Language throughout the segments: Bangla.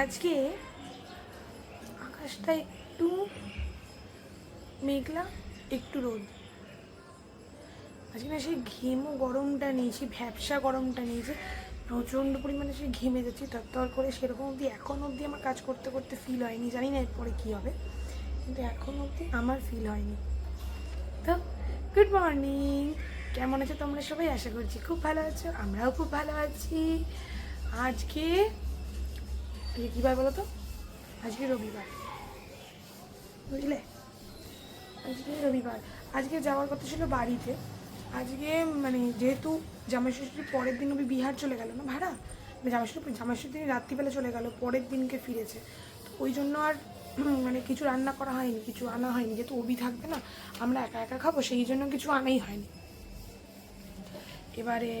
আজকে আকাশটা একটু মেঘলা, একটু রোদ। আজকে না সেই ঘেমো গরমটা নিয়েছি, ভ্যাবসা গরমটা নিয়েছি, প্রচণ্ড পরিমাণে সে ঘেমে যাচ্ছি, তর করে সেরকম অবধি এখন অবধি আমার কাজ করতে করতে ফিল হয়নি, জানি না এরপরে কী হবে, কিন্তু এখন অবধি আমার ফিল হয়নি। তো গুড মর্নিং কেমন আছো তোমরা সবাই? আশা করছি খুব ভালো আছো, আমরাও খুব ভালো আছি। আজকে আজকে কী বার বলো তো আজকে রবিবার। বুঝলে? আজকে রবিবার। আজকে যাওয়ার কথা ছিল বাড়িতে। আজকে মানে যেহেতু জামাই ষষ্ঠীর পরের দিন অবধি বিহার চলে গেল না ভাড়া? মানে জামাই ষষ্ঠী জামাই রাত্রিবেলা চলে গেল, পরের দিনকে ফিরেছে। তো ওই জন্য আর মানে কিছু রান্না করা হয়নি, কিছু আনা হয়নি। যেহেতু অবি থাকবে না, আমরা একা একা খাব, সেই জন্য কিছু আনাই হয়নি। এবারে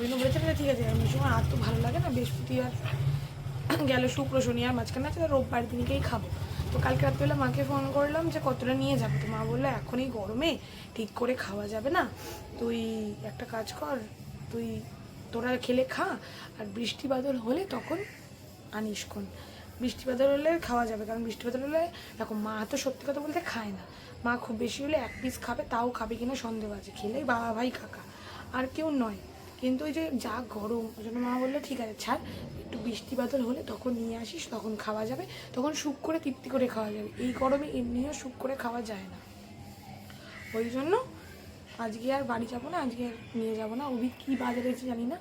ওই জন্য বলেছে ঠিক আছে আমি সময় আর তো ভালো লাগে না বৃহস্পতিবার গেল শুক্র, শনি আর মাঝখানে আছে রোববার দিনকেই খাব। তো কালকে রাত্রিবেলা মাকে ফোন করলাম যে, কতটা নিয়ে যাব? তো মা বলল এখন এই গরমে ঠিক করে খাওয়া যাবে না। তুই একটা কাজ কর, তুই তোরা খেলে খা, আর বৃষ্টি বাদল হলে তখন আনিস কোন বৃষ্টি বাদল হলে খাওয়া যাবে, কারণ বৃষ্টি বাদল হলে, দেখো, মা তো সত্যি কথা বলতে খায় না। মা খুব বেশি হলে এক পিস খাবে, তাও খাবে কিনা সন্দেহ আছে। খেলেই বাবা ভাই কাকা, আর কেউ নয়। কিন্তু ওই যে যা গরম, ওই জন্য মা বলল, ঠিক আছে, ছাড়, একটু বৃষ্টি বাদল হলে তখন নিয়ে আসিস, তখন খাওয়া যাবে, তখন শুক করে তৃপ্তি করে খাওয়া যাবে। এই গরমে এমনিও শুক করে খাওয়া যায় না। ওই জন্য আজকে আর বাড়ি যাব না, আজকে আর নিয়ে যাব না। অভি কী বাজারে রয়েছে জানি না।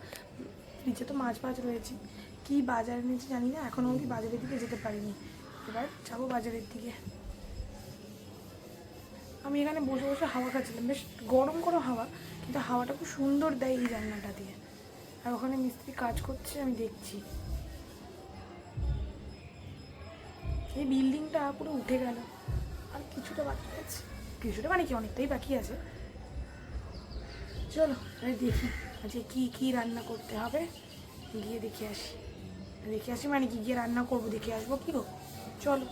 নিচে তো মাছ ফাছ রয়েছে। কী বাজার এনেছে জানি না এখনও অবধি বাজারের দিকে যেতে পারিনি। এবার যাব বাজারের দিকে। আমি এখানে বসে বসে হাওয়া খাচ্ছিলাম। বেশ গরম গরম হাওয়া। কিন্তু হাওয়াটা খুব সুন্দর দেয় এই জানলাটা দিয়ে। আর ওখানে মিস্ত্রি কাজ করছে, আমি দেখছি। এই বিল্ডিংটা পুরো উঠে গেল। আর কিছুটা বাকি আছে। কিছুটা মানে কি, অনেকটাই বাকি আছে। চলো আমি দেখি আজকে কী কী রান্না করতে হবে। গিয়ে দেখে আসি। দেখে আসি মানে কি, গিয়ে রান্না করব, দেখে আসব কি গো? চলো।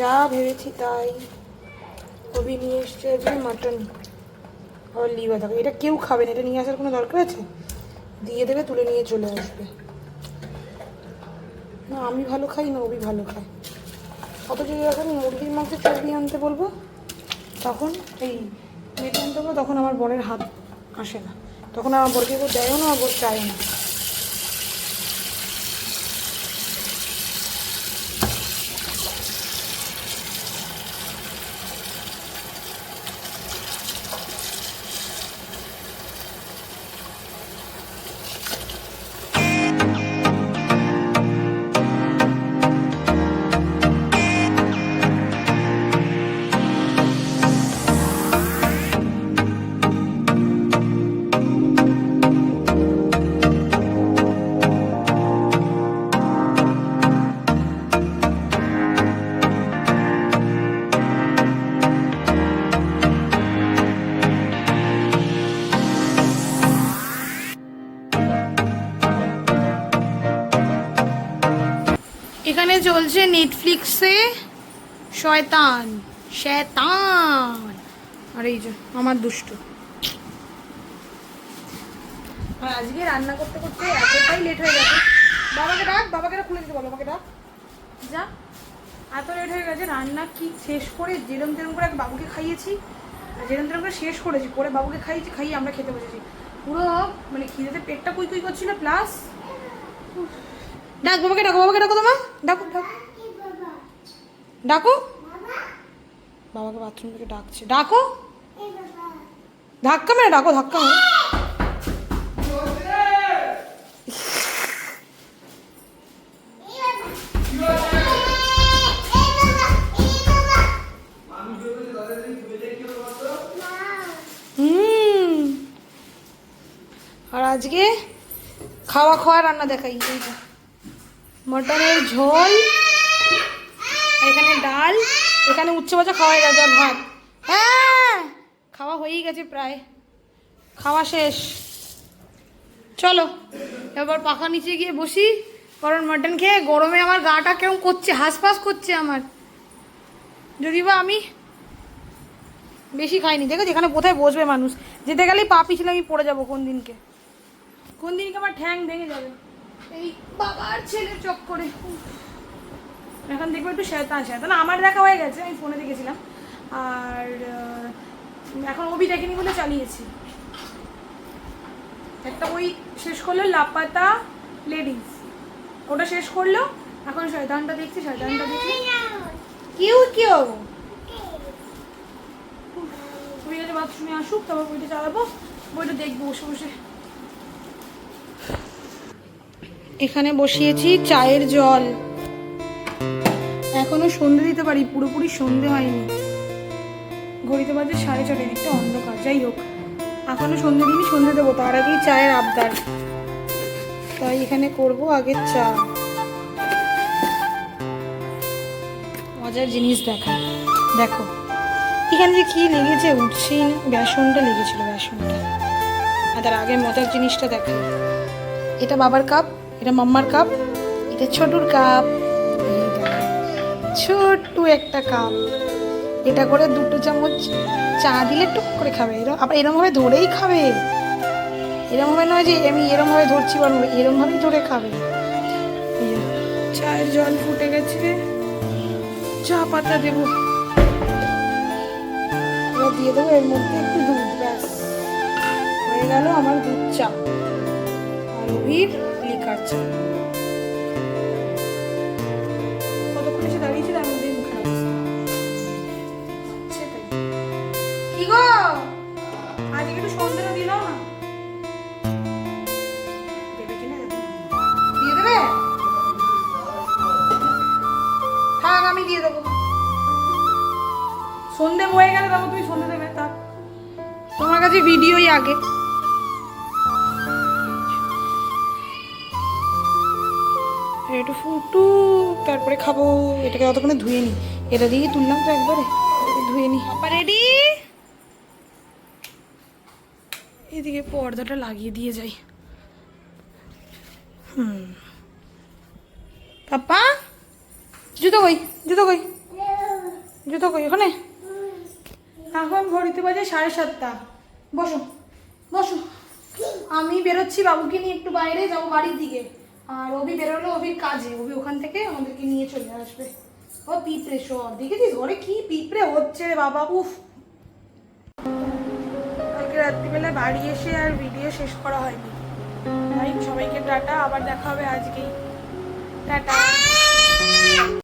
যা ভেবেছি তাই। কবি নিয়ে এসছে আজকে মাটন। আর লিভা থাকে এটা কেউ খাবে না, এটা নিয়ে আসার কোনো দরকার আছে? দিয়ে দেবে, তুলে নিয়ে চলে আসবে। না, আমি ভালো খাই না, ওবি ভালো খায়। অথচ যখন মুরগির মাংসের চর্বি আনতে বলব, তখন এই মেটে আনতে বলব তখন আমার বরের হাত আসে না। তখন আমার বরকে কেউ দেয়ও না আমার বর চায় না। এখানে চলছে নেটফ্লিক্সে শয়তান শয়তান। আর এই যে, আমার দুষ্টু। আর আজকে রান্না করতে করতে এতটাই লেট হয়ে গেছে। বাবাকে ডাক বাবাকে ডাক, খুলে দিতে বলো, বাবাকে ডাক। যা, এত লেট হয়ে গেছে, রান্না কি শেষ করে যেরম যেরম করে আগে বাবুকে খাইয়েছি, আর যেরম যেরম করে শেষ করেছি করে বাবুকে খাইয়েছি, খাইয়ে আমরা খেতে বসেছি। পুরো মানে খিদেতে পেটটা কুই কুই করছিল প্লাস ডাক বাবাকে ডাকো বাবাকে ডাকো তোমার ডাকো ডাকো। ডাকো। বাবাকে বাথরুম থেকে ডাকছে। ডাকো। ধাক্কা মেরে ডাকো, ধাক্কা মেরে। আর আজকে খাওয়া খাওয়া রান্না দেখাই। এই যে মটনের ঝোল এখানে ডাল, এখানে উচ্চ বাজা খাওয়া হয়ে গেছে, আর ভাত। হ্যাঁ খাওয়া হয়েই গেছে প্রায়। খাওয়া শেষ। চলো, এবার পাখা নিচে গিয়ে বসি, কারণ মটন খেয়ে গরমে আমার গাটা কেমন করছে, হাঁসফাঁস করছে আমার। যদি বা আমি বেশি খাইনি। দেখো যেখানে কোথায় বসবে মানুষ? যেতে গেলেই পা পিছলে আমি পড়ে যাব কোন দিনকে কোন দিনকে আমার ঠ্যাং ভেঙে যাবে। এই বাবার ছেলের চক্করে। উফ। এখন দেখব একটু শেতান শেতান আমার দেখা হয়ে গেছে আমি ফোনে দেখেছিলাম। আর এখন অভি দেখেনি বলে চালিয়েছি। একটা ওই শেষ করল লাপাতা লেডিস। ওটা শেষ করল এখন শয়তানটা দেখছি শয়তানটা দেখছি। কিউ কিউ। গেছে বাথরুমে আসুক তারপর বইটা চালাবো। বইটা দেখব বসে বসে। এখানে বসিয়েছি চায়ের জল। এখনও সন্ধে দিতে পারি, পুরোপুরি সন্ধে হয়নি। ঘড়িতে বাজে সাড়ে ছটা দিকটা অন্ধকার, যাই হোক। এখনও সন্ধে দিনই সন্ধে দেবো, তার আগেই চায়ের আবদার। তাই এখানে করব আগে চা। মজার জিনিস দেখা। দেখো, এখানে যে কি লেগেছে উঠছেই না, বেসনটা লেগেছিল, বেসনটা। আর তার আগে মজার জিনিসটা দেখা। এটা বাবার কাপ? এটা মাম্মার কাপ, এটা ছোটুর কাপ। ছোট্ট একটা কাপ। এটা করে দুটো চামচ চা দিলে টুক করে খাবে। এরম আবার এরমভাবে ধরেই খাবে। এরমভাবে নয় যে আমি এরমভাবে ধরছি বা এরমভাবেই ধরে খাবে। চায়ের জল ফুটে গেছে। চা পাতা দেবো। দিয়ে দেবো এর মধ্যে একটু দুধ, ব্যাস। হয়ে গেল আমার দুধ চা। আর চা কতক্ষণ এসে দাঁড়িয়েছি তার সেটাই। কি গো? আজকে একটু থাক, আমি দিয়ে দেবো। সন্ধে হয়ে গেলে তখন তুমি সন্ধে দেবে, থাক। তোমার কাছে ভিডিওই আগে। একটু ফুটু তারপরে খাব। এটাকে অতক্ষণে ধুয়ে নি। এটা দিয়ে তুললাম তো একবারে। ধুয়ে নি। আপা রেডি এদিকে পর্দাটা লাগিয়ে দিয়ে যাই। হুম। পাপা? জুতো কই? জুতো কই? জুতো কই? ওখানে? এখন ঘড়িতে বাজে সাড়ে সাতটা। বসো। বসো। আমি বেরোচ্ছি বাবুকে নিয়ে একটু বাইরে যাব বাড়ির দিকে। আর অভি বেরোলো, অভির কাজে। অভি ওখান থেকে আমাদেরকে নিয়ে চলে আসবে। ও পিঁপড়ে সব। দেখেছিস? ঘরে কি পিঁপড়ে হচ্ছে বাবা, উফ। রাত্রিবেলা বাড়ি এসে আর ভিডিও শেষ করা হয়নি। সবাইকে টাটা, আবার দেখা হবে আজকেই। টাটা।